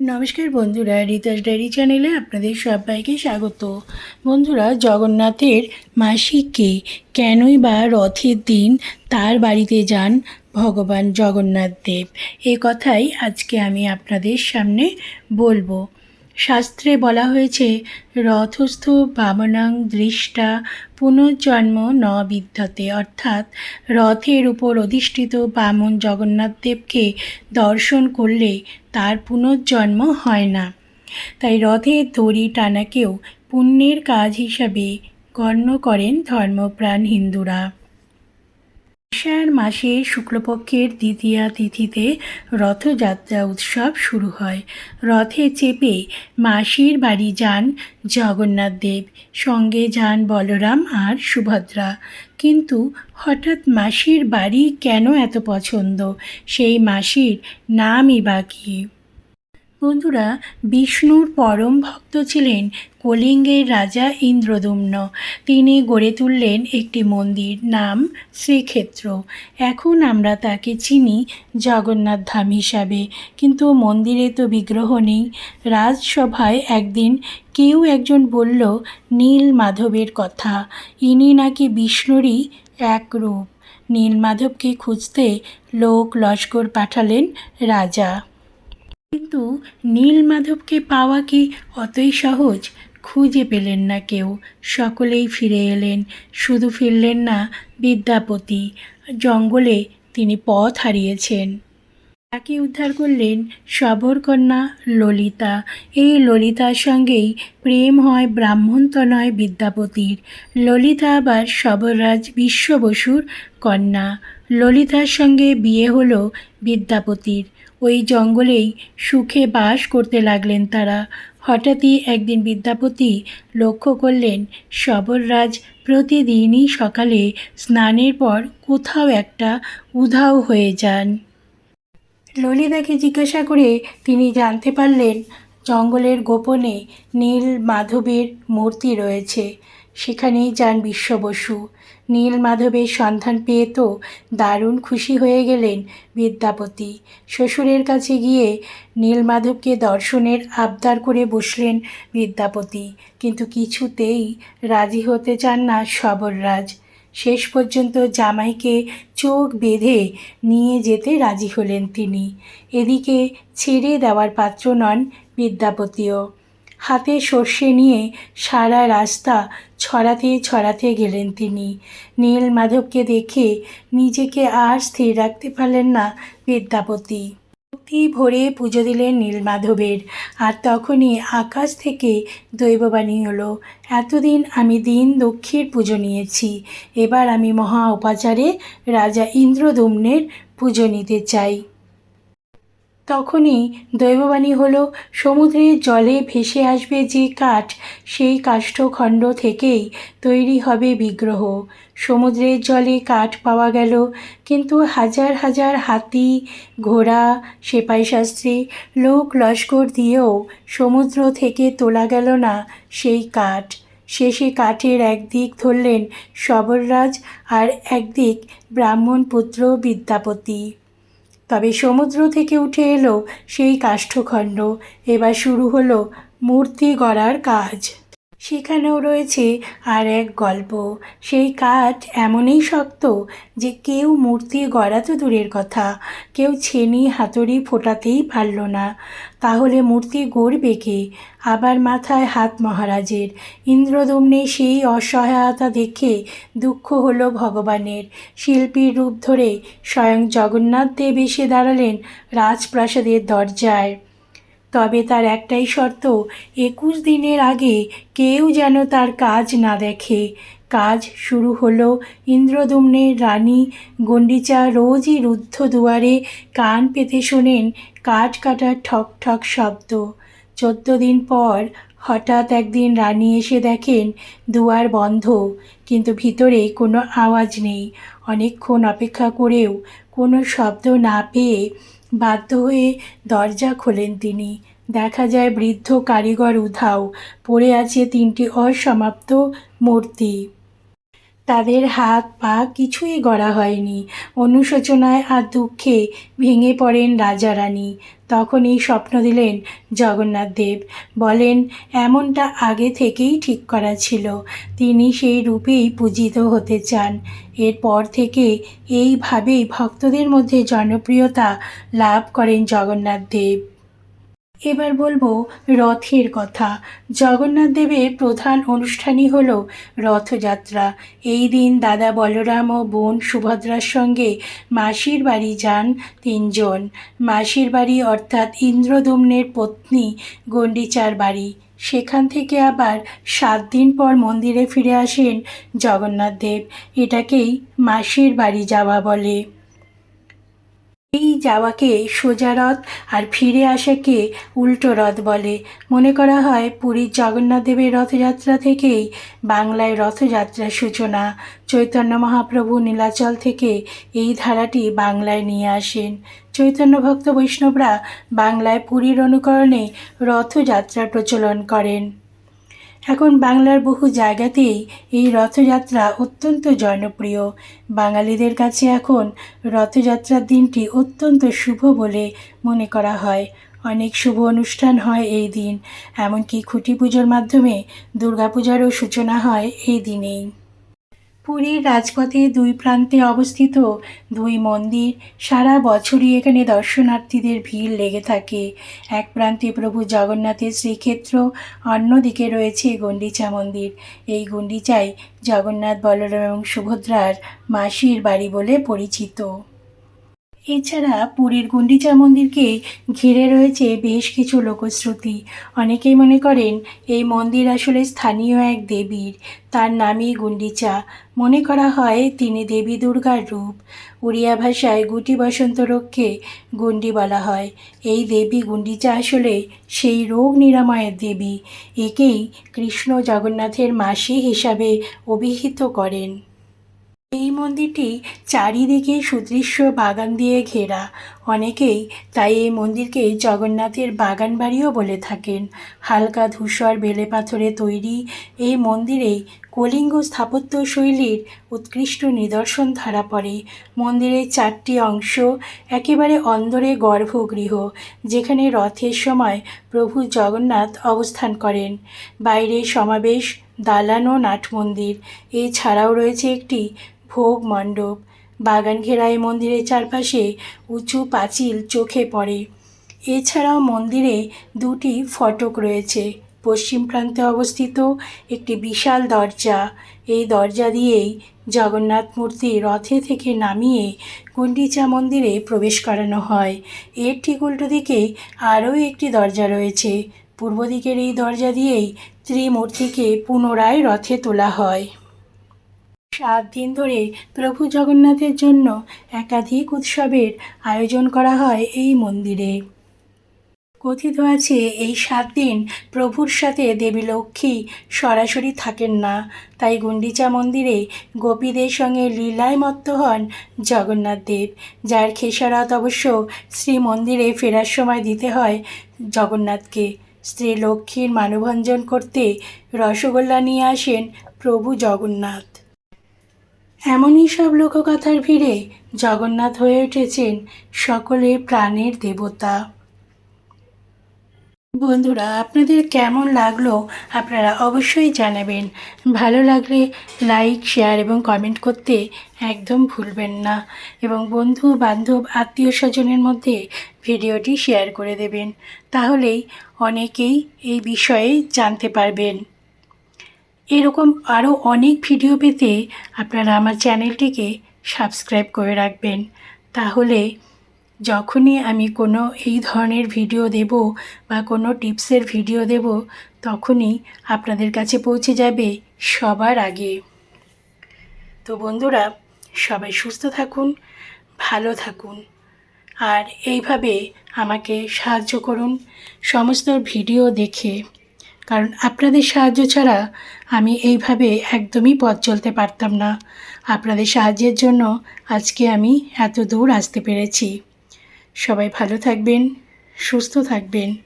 নমস্কার বন্ধুরা, রিতাস ডায়েরি চ্যানেলে আপনাদের সবাইকে স্বাগত। বন্ধুরা, জগন্নাথের মাসিকে কেনই বা রথের দিন তার বাড়িতে যান ভগবান জগন্নাথ দেব? এ কথাই আজকে আমি আপনাদের সামনে বলব। শাস্ত্রে বলা হয়েছে, রথস্থ বামনাং দৃষ্টা পুনর্জন্ম ন বিদ্যতে। অর্থাৎ, রথের উপর অধিষ্ঠিত বামন জগন্নাথ দেবকে দর্শন করলে তার পুনর্জন্ম হয় না। তাই রথের দড়ি টানাকেও পুণ্যের কাজ হিসাবে গণ্য করেন ধর্মপ্রাণ হিন্দুরা। আষাঢ় মাসের শুক্লপক্ষের দ্বিতীয়া তিথিতে রথযাত্রা উৎসব শুরু হয়। রথে চেপে মাসির বাড়ি যান জগন্নাথ দেব। সঙ্গে যান বলরাম আর সুভদ্রা। কিন্তু হঠাৎ মাসির বাড়ি কেন এত পছন্দ? সেই মাসির নামই বা কী? বন্ধুরা, বিষ্ণুর পরম ভক্ত ছিলেন কলিঙ্গের রাজা ইন্দ্রদুম্ন। তিনি গড়ে তুললেন একটি মন্দির নাম শ্রীক্ষেত্র। এখন আমরা তাকে চিনি জগন্নাথ ধাম হিসাবে। কিন্তু মন্দিরে তো বিগ্রহ নেই। রাজসভায় একদিন কেউ একজন বলল, নীল মাধবের কথা। ইনি নাকি বিষ্ণুরই এক রূপ। নীলমাধবকে খুঁজতে লোক লস্কর পাঠালেন রাজা। কিন্তু নীলমাধবকে পাওয়া কি অতই সহজ? খুঁজে পেলেন না কেউ। সকলেই ফিরে এলেন। শুধু ফিরলেন না, বিদ্যাপতি। জঙ্গলে তিনি পথ হারিয়েছেন। তাকে উদ্ধার করলেন শবরকন্যা ললিতা। এই ললিতার সঙ্গেই প্রেম হয় ব্রাহ্মণতনয় বিদ্যাপতির। ললিতা আবার শবররাজ বিশ্ব বসুর কন্যা। ললিতার সঙ্গে বিয়ে হলো বিদ্যাপতির। ওই জঙ্গলেই সুখে বাস করতে লাগলেন তারা। হঠাৎই একদিন বিদ্যাপতি লক্ষ্য করলেন শবররাজ প্রতিদিনই সকালে স্নানের পর কোথাও একটা উধাও হয়ে যান। ললিতাকে জিজ্ঞাসা করে তিনি জানতে পারলেন, জঙ্গলের গোপনে নীল মাধবের মূর্তি রয়েছে। সেখানেই যান বিশ্ব বসু। নীল মাধবের সন্ধান পেয়ে তো দারুণ খুশি হয়ে গেলেন বিদ্যাপতি। শ্বশুরের কাছে গিয়ে নীলমাধবকে দর্শনের আবদার করে বসলেন বিদ্যাপতি। কিন্তু কিছুতেই রাজি হতে চান না সবররাজ শেষ পর্যন্ত জামাইকে চোখ বেঁধে নিয়ে যেতে রাজি হলেন তিনি। এদিকে ছেড়ে দেওয়ার পাত্র নন বিদ্যাপতিও। হাতে সর্ষে নিয়ে সারা রাস্তা ছড়াতে ছড়াতে গেলেন তিনি। নীল মাধবকে দেখে নিজেকে আর স্থির রাখতে পারলেন না বিদ্যাপতি। ভক্তি ভরে পুজো দিলেন নীলমাধবের আর তখনই আকাশ থেকে দৈববাণী হলো। এতদিন আমি দিন দক্ষির পুজো নিয়েছি। এবার আমি মহা উপাচারে রাজা ইন্দ্রদম্নের পুজো নিতে চাই। তখনই দৈববাণী হলো, সমুদ্রের জলে ভেসে আসবে যে কাঠ, সেই কাষ্ঠখণ্ড থেকেই তৈরি হবে বিগ্রহ। সমুদ্রের জলে কাঠ পাওয়া গেল, কিন্তু হাজার হাজার হাতি, ঘোড়া সেপাই শাস্ত্রী লোক লস্কর দিয়েও সমুদ্র থেকে তোলা গেল না সেই কাঠ। শেষে কাঠের একদিক ধরলেন শবররাজ আর একদিক ব্রাহ্মণ পুত্র বিদ্যাপতি। তবে সমুদ্র থেকে উঠে এলো সেই কাষ্ঠখণ্ড। এবার শুরু হলো মূর্তি গড়ার কাজ। সেখানেও রয়েছে আর এক গল্প। সেই কাঠ এমনই শক্ত যে কেউ মূর্তি গড়া তো দূরের কথা, কেউ ছেনি হাতুড়ি ফোটাতেই পারল না। তাহলে মূর্তি গড়বে কে? আবার মাথায় হাত মহারাজের। ইন্দ্রদম্নে সেই অসহায়তা দেখে দুঃখ হলো ভগবানের। শিল্পীর রূপ ধরে স্বয়ং জগন্নাথ দেব এসে দাঁড়ালেন রাজপ্রাসাদের দরজায়। তবে তার একটাই শর্ত, একুশ দিনের আগে কেউ যেন তার কাজ না দেখে। কাজ শুরু হলো ইন্দ্রদুম্নের রানী গণ্ডিচা রোজই রুদ্ধ দুয়ারে কান পেতে শোনেন কাঠ কাটার ঠক ঠক শব্দ। চোদ্দ দিন পর হঠাৎ একদিন রানী এসে দেখেন দুয়ার বন্ধ, কিন্তু ভিতরে কোনো আওয়াজ নেই। অনেকক্ষণ অপেক্ষা করেও কোনো শব্দ না পেয়ে বাধ্য হয়ে দরজা খোলেন তিনি। দেখা যায় বৃদ্ধ কারিগর উধাও। পড়ে আছে তিনটি অসমাপ্ত মূর্তি। তাদের হাত পা কিছুই গড়া হয়নি। অনুশোচনায় আর দুঃখে ভেঙে পড়েন রাজা রানী। তখনই স্বপ্ন দিলেন জগন্নাথ দেব। বলেন, এমনটা আগে থেকেই ঠিক করা ছিল। তিনি সেই রূপেই পূজিত হতে চান। এরপর থেকে এইভাবেই ভক্তদের মধ্যে জনপ্রিয়তা লাভ করেন জগন্নাথ দেব। এবার বলব রথের কথা। জগন্নাথ দেবের প্রধান অনুষ্ঠানই হল রথযাত্রা। এই দিন দাদা বলরাম ও বোন সুভদ্রার সঙ্গে মাসির বাড়ি যান তিনজন। মাসির বাড়ি অর্থাৎ ইন্দ্রদুম্নের পত্নী গণ্ডিচার বাড়ি। সেখান থেকে আবার সাত দিন পর মন্দিরে ফিরে আসেন জগন্নাথ দেব। এটাকেই মাসির বাড়ি যাওয়া বলে। এই যাওয়াকে সোজা রথ আর ফিরে আসাকে উল্টো রথ বলে। মনে করা হয় পুরীর জগন্নাথদেবের রথযাত্রা থেকেই বাংলায় রথযাত্রার সূচনা। চৈতন্য মহাপ্রভু নীলাচল থেকে এই ধারাটি বাংলায় নিয়ে আসেন। চৈতন্য ভক্ত বৈষ্ণবরা বাংলায় পুরীর অনুকরণে রথযাত্রার প্রচলন করেন। এখন বাংলার বহু জায়গাতেই এই রথযাত্রা অত্যন্ত জনপ্রিয়। বাঙালিদের কাছে এখন রথযাত্রার দিনটি অত্যন্ত শুভ বলে মনে করা হয়। অনেক শুভ অনুষ্ঠান হয় এই দিন, এমনকি খুঁটি পুজোর মাধ্যমে দুর্গাপূজারও সূচনা হয় এই দিনেই। পুরীর রাজপথে দুই প্রান্তে অবস্থিত দুই মন্দির। সারা বছরই এখানে দর্শনার্থীদের ভিড় লেগে থাকে। এক প্রান্তে প্রভু জগন্নাথের শ্রীক্ষেত্র, অন্যদিকে রয়েছে গণ্ডিচা মন্দির। এই গণ্ডিচাই জগন্নাথ, বলরাম এবং সুভদ্রার মাসির বাড়ি বলে পরিচিত। এছাড়া পুরীর গুন্ডিচা মন্দিরকে ঘিরে রয়েছে বেশ কিছু লোকশ্রুতি। অনেকেই মনে করেন, এই মন্দির আসলে স্থানীয় এক দেবীর। তার নামই গুন্ডিচা। মনে করা হয়, তিনি দেবী দুর্গার রূপ। উড়িয়া ভাষায় গুটি বসন্ত রোগকে গুন্ডি বলা হয়। এই দেবী গুন্ডিচা আসলে সেই রোগ নিরাময়ের দেবী। একেই কৃষ্ণ জগন্নাথের মাসি হিসাবে অভিহিত করেন। এই মন্দিরটি চারিদিকে সুদৃশ্য বাগান দিয়ে ঘেরা। অনেকেই তাই এই মন্দিরকে জগন্নাথের বাগান বাড়িও বলে থাকেন। হালকা ধূসর বেলে পাথরে তৈরি এই মন্দিরে কলিঙ্গ স্থাপত্য শৈলীর উৎকৃষ্ট নিদর্শন ধরা পড়ে। মন্দিরের চারটি অংশ একেবারে অন্দরে গর্ভগৃহ, যেখানে রথের সময় প্রভু জগন্নাথ অবস্থান করেন। বাইরে সমাবেশ, দালান ও নাট মন্দির। এছাড়াও রয়েছে একটি ভোগ মণ্ডপ বাগান ঘেরা মন্দিরের চারপাশে উঁচু পাঁচিল চোখে পড়ে। এছাড়াও মন্দিরে দুটি ফটক রয়েছে। পশ্চিম প্রান্তে অবস্থিত একটি বিশাল দরজা। এই দরজা দিয়েই জগন্নাথ মূর্তি রথে থেকে নামিয়ে গুন্ডিচা মন্দিরে প্রবেশ করানো হয়। এর ঠিক উল্টো দিকে আরও একটি দরজা রয়েছে। পূর্ব দিকের এই দরজা দিয়েই ত্রিমূর্তিকে পুনরায় রথে তোলা হয়। সাত দিন ধরে প্রভু জগন্নাথের জন্য একাধিক উৎসবের আয়োজন করা হয় এই মন্দিরে। কথিত আছে, এই সাত দিন প্রভুর সাথে দেবী লক্ষ্মী সরাসরি থাকেন না। তাই গুন্ডিচা মন্দিরে গোপীদের সঙ্গে লীলায় মত্ত হন জগন্নাথ দেব, যার খেসারত অবশ্য শ্রী মন্দিরে ফেরার সময় দিতে হয় জগন্নাথকে। স্ত্রী লক্ষ্মীর মানভঞ্জন করতে রসগোল্লা নিয়ে আসেন প্রভু জগন্নাথ। এমনই সব লোককথার ভিড়ে জগন্নাথ হয়ে উঠেছেন সকলে প্রাণের দেবতা। বন্ধুরা, আপনাদের কেমন লাগল আপনারা অবশ্যই জানাবেন। ভালো লাগলে লাইক, শেয়ার এবং কমেন্ট করতে একদম ভুলবেন না এবং বন্ধু, বান্ধব, আত্মীয় স্বজনের মধ্যে ভিডিওটি শেয়ার করে দেবেন। তাহলেই অনেকেই এই বিষয়ে জানতে পারবেন। এরকম আরও অনেক ভিডিও পেতে আপনারা আমার চ্যানেলটিকে সাবস্ক্রাইব করে রাখবেন। তাহলে যখনই আমি কোনো এই ধরনের ভিডিও দেব বা কোনো টিপসের ভিডিও দেব, তখনই আপনাদের কাছে পৌঁছে যাবে সবার আগে। তো বন্ধুরা, সবাই সুস্থ থাকুন, ভালো থাকুন, আর এইভাবে আমাকে সাহায্য করুন সমস্ত ভিডিও দেখে। কারণ আপনাদের সাহায্য ছাড়া আমি এইভাবে একদমই পথ চলতে পারতাম না। আপনাদের সাহায্যের জন্য আজকে আমি এত দূর আসতে পেরেছি। সবাই ভালো থাকবেন, সুস্থ থাকবেন।